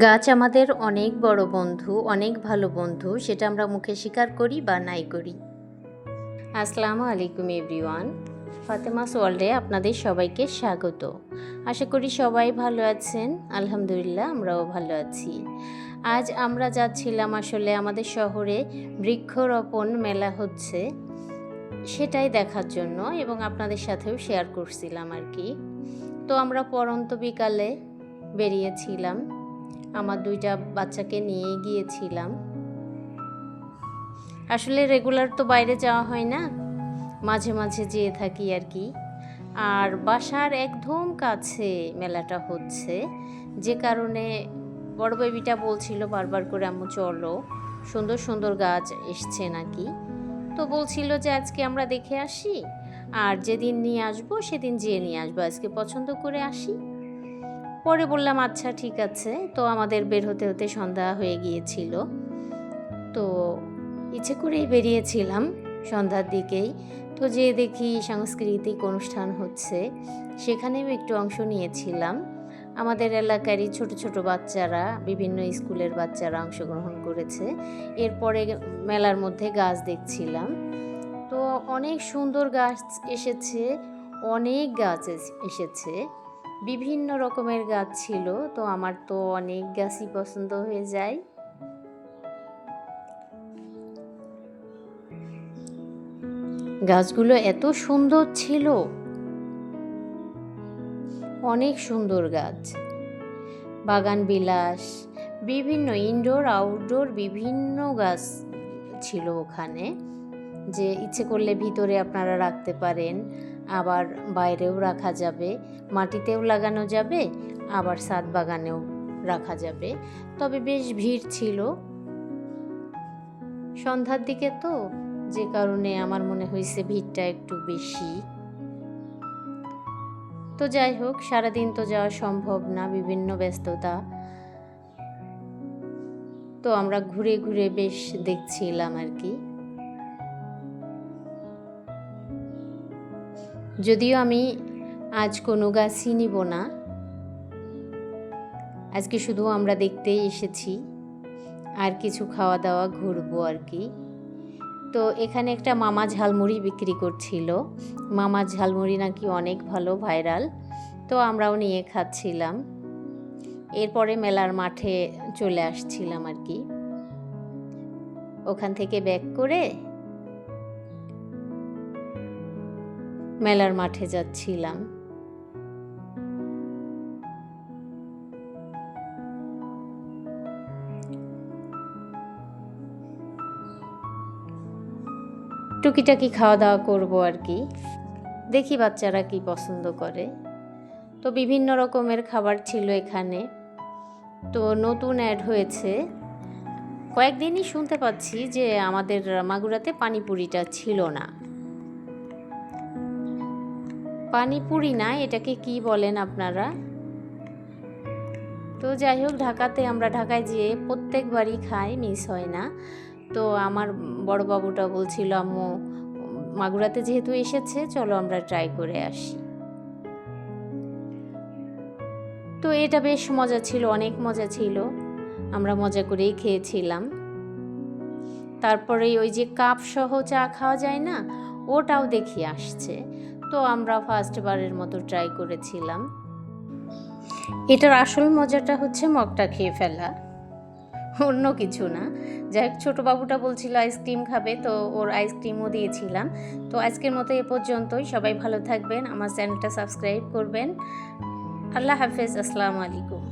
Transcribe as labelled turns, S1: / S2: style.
S1: গাছ আমাদের অনেক বড় বন্ধু, অনেক ভালো বন্ধু, সেটা আমরা মুখে স্বীকার করি বা নাই করি। আসসালামু আলাইকুম এভরিওয়ান ফাতেমাস ওয়ার্ল্ডে আপনাদের সবাইকে স্বাগত। আশা করি সবাই ভালো আছেন, আলহামদুলিল্লাহ আমরাও ভালো আছি। আজ আমরা যাচ্ছিলাম আসলে আমাদের শহরে বৃক্ষরোপণ মেলা হচ্ছে, সেটাই দেখার জন্য এবং আপনাদের সাথেও শেয়ার করছিলাম আর কি। তো আমরা পরন্ত বিকালে বেরিয়েছিলাম। আমার দুইটা বাচ্চাকে নিয়ে গিয়েছিলাম। আসলে রেগুলার তো বাইরে যাওয়া হয় না, মাঝে মাঝে যেয়ে থাকি আর কি। আর বাসার একদম কাছে মেলাটা হচ্ছে, যে কারণে বড় বেবিটা বলছিল বারবার করে, আম্মু, চলো। সুন্দর সুন্দর গাছ এসছে নাকি। তো বলছিল যে, আজকে আমরা দেখে আসি, আর যেদিন নিয়ে আসব, সেদিন যেয়ে নিয়ে আসব। আজকে পছন্দ করে আসি। পরে বললাম আচ্ছা ঠিক আছে। তো আমাদের বের হতে হতে সন্ধ্যা হয়ে গিয়েছিল। তো ইচ্ছে করেই বেরিয়েছিলাম সন্ধ্যার দিকেই। তো যে দেখি সাংস্কৃতিক অনুষ্ঠান হচ্ছে, সেখানেও একটু অংশ নিয়েছিলাম। আমাদের এলাকারই ছোট ছোট বাচ্চারা, বিভিন্ন স্কুলের বাচ্চারা অংশগ্রহণ করেছে। এরপরে মেলার মধ্যে গাছ দেখছিলাম। তো অনেক সুন্দর গাছ এসেছে, অনেক গাছ এস- এসেছে। বিভিন্ন রকমের গাছ ছিল, তো আমার তো অনেক গাছই পছন্দ হয়ে যায়। গাছগুলো এত সুন্দর ছিল। অনেক সুন্দর গাছ। বাগান বিলাস, বিভিন্ন ইনডোর আউটডোর বিভিন্ন গাছ ছিল ওখানে, যে ইচ্ছে করলে ভিতরে আপনারা রাখতে পারেন। আবার বাইরেও রাখা যাবে, মাটিতেও লাগানো যাবে, আবার সাত বাগানেও রাখা যাবে। তবে বেশ ভিড় ছিল। সন্ধ্যার দিকে তো যে কারণে আমার মনে হয়েছে ভিড়টা একটু বেশি। তো যাই হোক, সারাদিন তো যাওয়া সম্ভব না, বিভিন্ন ব্যস্ততা। তো আমরা ঘুরে ঘুরে বেশ দেখছিলাম আর কি। যদিও আমি আজ কোনো গাছই নিব না। আজকে শুধু আমরা দেখতেই এসেছি। আর কিছু খাওয়া দাওয়া ঘুরবো আর কি। তো এখানে একটা মামা ঝালমুড়ি বিক্রি করছিল। মামা ঝালমুড়ি নাকি অনেক ভালো, ভাইরাল। তো আমরাও নিয়ে খাচ্ছিলাম। এরপরে মেলার মাঠে চলে আসছিলাম আর কি। ওখান থেকে ব্যাক করে মেলার মাঠে যাচ্ছিলাম। টুকিটাকি খাওয়া দাওয়া করব আর কি। দেখি বাচ্চারা কি পছন্দ করে। তো বিভিন্ন রকমের খাবার ছিল এখানে। তো নতুন অ্যাড হয়েছে। কয়েকদিনই শুনতে পাচ্ছি যে আমাদের মাগুরাতে পানিপুরিটা ছিল না। পানিপুরি না, এটাকে কি বলেন আপনারা? তো যাই হোক, ঢাকাতে আমরা ঢাকায় যেয়ে প্রত্যেকবারই খাই মিস হয় না। তো আমার বড় বাবুটা বলছিল, আম্মু, মাগুরাতে যেহেতু এসেছে, চলো আমরা ট্রাই করে আসি। তো এটা বেশ মজা ছিল, অনেক মজা ছিল। আমরা মজা করেই খেয়েছিলাম। তারপরে ওই যে কাপ সহ চা খাওয়া যায় না, ওটাও দেখি আসছে। তো আমরা ফার্স্ট বারের মতো ট্রাই করেছিলাম। এটার আসল মজাটা হচ্ছে মগটা খেয়ে ফেলা। অন্য কিছু না। যাই ছোটো বাবুটা বলছিল আইসক্রিম খাবে, তো ওর আইসক্রিমও দিয়েছিলাম। তো আজকের মতো এ পর্যন্তই। সবাই ভালো থাকবেন, আমার চ্যানেলটা সাবস্ক্রাইব করবেন। আল্লাহ হাফেজ, আসসালামু আলাইকুম।